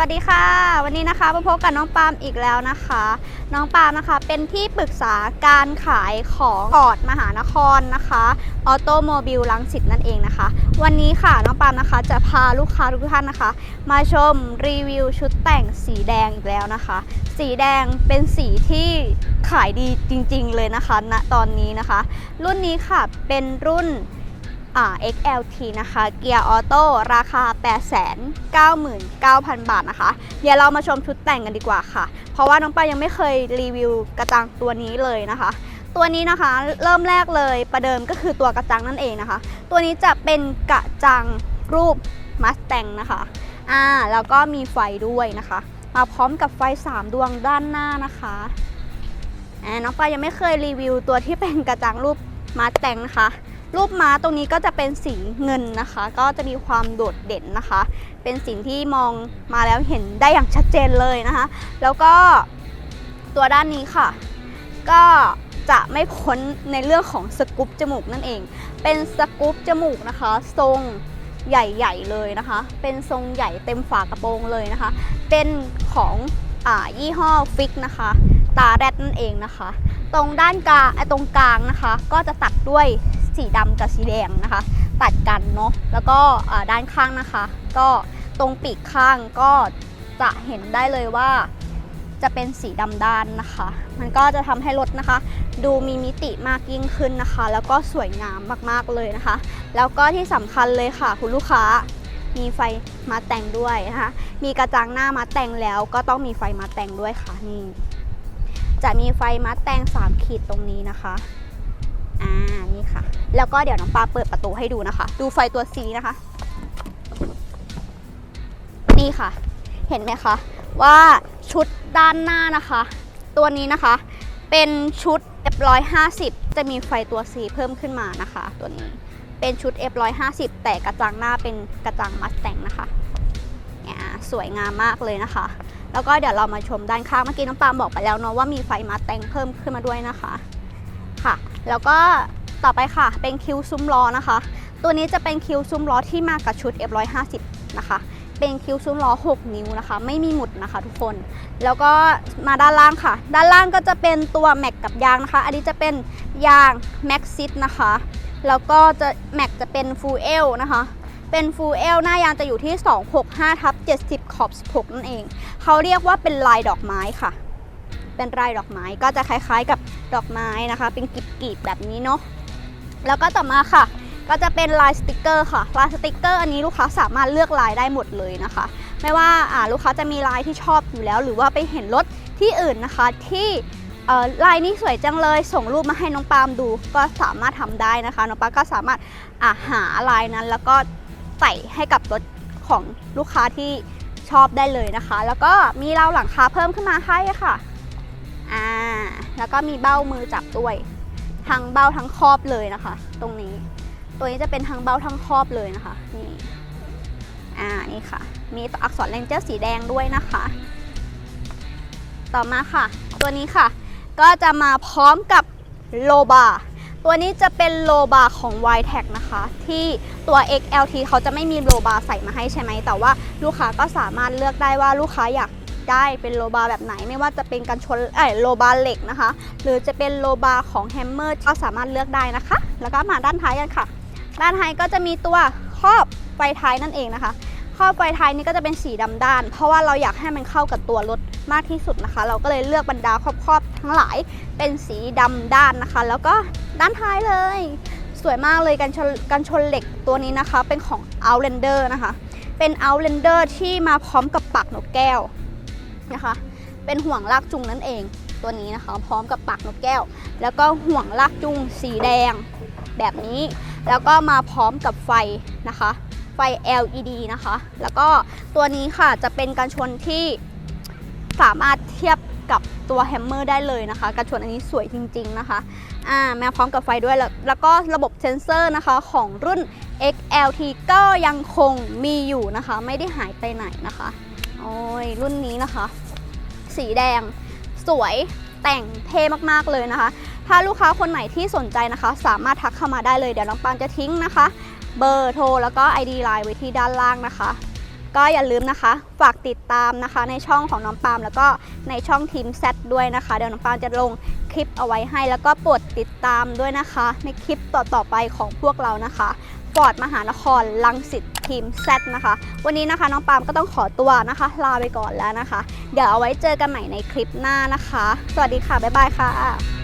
วัสดีค่ะ วันนี้นะคะมาพบกับน้องปาล์มอีกแล้วนะคะ น้องปาล์มนะคะเป็นที่ปรึกษาการขายของกอดมหานครนะคะออโตโมบิลลังสิตนั่นเองนะคะ วันนี้ค่ะน้องปาล์มนะคะจะพาลูกค้าทุกท่านนะคะ มาชมรีวิวชุดแต่งสีแดงอีกแล้วนะคะ สีแดงเป็นสีที่ขายดีจริง ๆ เลยนะคะณตอนนี้นะคะ รุ่นนี้ค่ะเป็นรุ่น XLT นะคะ เกียร์ออโต้ราคา 899,000 บาทนะคะ เดี๋ยวเรามาชมชุดแต่งกันดีกว่าค่ะ เพราะว่าน้องปายังไม่เคยรีวิวกระจังตัวนี้เลยนะคะ ตัวนี้นะคะเริ่มแรกเลยประเดิมก็คือตัวกระจังนั่นเองนะคะ ตัวนี้จะเป็นกระจังรูปมัสแตงนะคะอ่าแล้วก็มีไฟด้วยนะคะ มาพร้อมกับไฟ 3 ดวงด้านหน้านะคะอ่าน้องปายังไม่เคยรีวิวตัวที่เป็นกระจังรูปมัสแตงนะคะ รูปม้าตรงนี้ก็จะเป็นสีเงินนะคะ ก็จะมีความโดดเด่นนะคะ เป็นสิ่งที่มองมาแล้วเห็นได้อย่างชัดเจนเลยนะคะ แล้วก็ตัวด้านนี้ค่ะ ก็จะไม่พ้นในเรื่องของสกู๊ปจมูกนั่นเอง เป็นสกู๊ปจมูกนะคะ ทรงใหญ่ๆเลยนะคะ เป็นทรงใหญ่เต็มฝากระโปรงเลยนะคะ เป็นของอยี่ห้อฟิกนะคะ ตาแรดนั่นเองนะคะ ตรงด้านกลางไอตรงกลางนะคะ ก็จะตัดด้วย สีดำกับสีแดงนะคะ ตัดกันเนาะแล้วก็ด้านข้างนะคะ ก็ตรงปีกข้างก็จะเห็นได้เลยว่าจะเป็นสีดำด้านนะคะ มันก็จะทำให้รถนะคะ ดูมีมิติมากยิ่งขึ้นนะคะ แล้วก็สวยงามมากๆเลยนะคะ แล้วก็ที่สำคัญเลยค่ะ คุณลูกค้ามีไฟมาแต่งด้วยนะคะ มีกระจังหน้ามาแต่งแล้วก็ต้องมีไฟมาแต่งด้วยค่ะนี่ จะมีไฟมัดแต่ง3ขีดตรงนี้นะคะ อ่านี่ค่ะ แล้วก็เดี๋ยวน้องปาเปิดประตูให้ดูนะคะ ดูไฟตัว C นะคะ นี่ค่ะ เห็นไหมคะ ว่าชุดด้านหน้านะคะ ตัวนี้นะคะ เป็นชุด F150 จะมีไฟตัว C เพิ่มขึ้นมานะคะ ตัวนี้เป็นชุด F150 แต่กระจังหน้าเป็นกระจังมัสแตงนะคะเนี่ยสวยงามมากเลยนะคะ แล้วก็เดี๋ยวเรามาชมด้านข้างเมื่อกี้น้องปามบอกไปแล้วเนาะว่ามีไฟมาแต่งเพิ่มขึ้นมาด้วยนะคะค่ะ แล้วก็ต่อไปค่ะ เป็นคิวซุ้มล้อนะคะ ตัวนี้จะเป็นคิวซุ้มล้อที่มากับชุด F150 นะคะ เป็นคิวซุ้มล้อ 6 นิ้วนะคะ ไม่มีหมุดนะคะทุกคน แล้วก็มาด้านล่างค่ะ ด้านล่างก็จะเป็นตัวแม็กกับยางนะคะ อันนี้จะเป็นยางแม็กซิตนะคะ แล้วก็จะแม็กจะเป็นฟูเอลนะคะ เป็นฟูเอลหน้ายางจะอยู่ที่ 265ทับ70 ขอบ 16 นั่นเอง เขาเรียกว่าเป็นลายดอกไม้ค่ะ เป็นลายดอกไม้ก็จะคล้ายๆกับดอกไม้นะคะ เป็นกีบๆแบบนี้เนาะแล้วก็ต่อมาค่ะ ก็จะเป็นลายสติกเกอร์ค่ะลายสติกเกอร์อันนี้ลูกค้าสามารถเลือกลายได้หมดเลยนะคะ ไม่ว่าลูกค้าจะมีลายที่ชอบอยู่แล้ว หรือว่าไปเห็นรถที่อื่นนะคะที่ลายนี้สวยจังเลยส่งรูปมาให้น้องปามดูก็สามารถทำได้นะคะน้องปามก็สามารถาหาลายนั้น แล้วก็ใส่ให้กับรถของลูกค้าที่ชอบได้เลยนะคะ แล้วก็มีราวหลังคาเพิ่มขึ้นมาให้ค่ะ อ่าแล้วก็มีเบ้ามือจับด้วยทั้งเบ้าทั้งครอบเลยนะคะ ตรงนี้ ตัวนี้จะเป็นทั้งเบ้าทั้งครอบเลยนะคะนี่อ่านี่ค่ะ มีตัวอักษรเลนเจอร์สีแดงด้วยนะคะ ต่อมาค่ะ ตัวนี้ค่ะ ก็จะมาพร้อมกับโลบาตัวนี้จะเป็นโลบาของ y t e c นะคะ ที่ตัว XLT เขาจะไม่มีโลบาใส่มาให้ใช่ไหม แต่ว่าลูกค้าก็สามารถเลือกได้ว่าลูกค้าอยาก ได้เป็นโลบาแบบไหน ไม่ว่าจะเป็นกันชนเอ้ยโลบาเหล็กนะคะ หรือจะเป็นโลบาของแฮมเมอร์ก็สามารถเลือกได้นะคะ แล้วก็มาด้านท้ายกันค่ะ ด้านท้ายก็จะมีตัวครอบไฟท้ายนั่นเองนะคะครอบไฟท้ายนี้ก็จะเป็นสีดำด้าน เพราะว่าเราอยากให้มันเข้ากับตัวรถมากที่สุดนะคะ เราก็เลยเลือกบรรดาครอบๆทั้งหลายเป็นสีดำด้านนะคะ แล้วก็ด้านท้ายเลย สวยมากเลยกันชนกันชนเหล็กตัวนี้นะคะ เป็นของ Outlander นะคะเป็น Outlander ที่มาพร้อมกับปากนกแก้ว นะคะ เป็นห่วงลากจูงนั่นเองตัวนี้นะคะ พร้อมกับปากนกแก้ว แล้วก็ห่วงลากจูงสีแดงแบบนี้ แล้วก็มาพร้อมกับไฟนะคะ ไฟ LED นะคะ แล้วก็ตัวนี้ค่ะจะเป็นกันชนที่สามารถเทียบกับตัวแฮมเมอร์ได้เลยนะคะกันชนอันนี้สวยจริง ๆ นะคะ อ่ามาพร้อมกับไฟด้วยแล้วแล้วก็ระบบเซนเซอร์นะคะของรุ่น XLT ก็ยังคงมีอยู่นะคะ ไม่ได้หายไปไหนนะคะ โอ้ยรุ่นนี้นะคะ สีแดง สวยแต่งเท่มากๆเลยนะคะ ถ้าลูกค้าคนไหนที่สนใจนะคะ สามารถทักเข้ามาได้เลย เดี๋ยวน้องปานจะทิ้งนะคะ เบอร์โทรแล้วก็ ID ไลน์ไว้ที่ด้านล่างนะคะ ก็อย่าลืมนะคะ ฝากติดตามนะคะ ในช่องของน้องปามแล้วก็ในช่องทีมแซดด้วยนะคะ เดี๋ยวน้องปามจะลงคลิปเอาไว้ให้ แล้วก็โปรดติดตามด้วยนะคะ ในคลิปต่อๆไปของพวกเรานะคะ ฟอร์ดมหานครลังสิตทีมแซนะคะ วันนี้นะคะน้องปามก็ต้องขอตัวนะคะ ลาไปก่อนแล้วนะคะ เดี๋ยวเอาไว้เจอกันใหม่ในคลิปหน้านะคะ สวัสดีค่ะ บ๊ายบายค่ะ